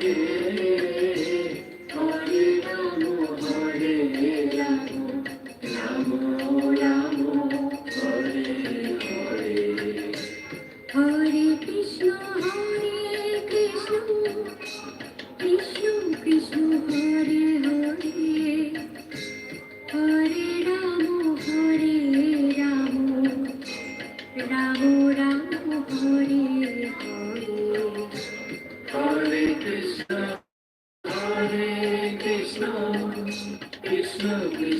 কে কৃষ্ণ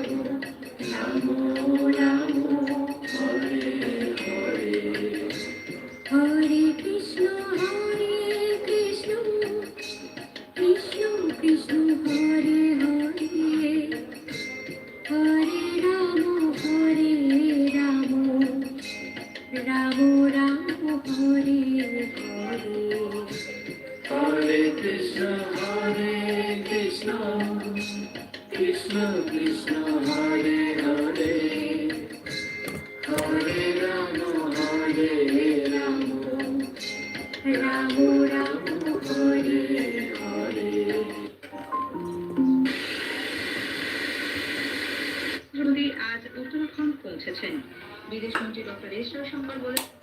আজ উত্তরাখণ্ড পৌঁছেছেন। বিদেশমন্ত্রী ডক্টর এস জয়শঙ্কর বলেছেন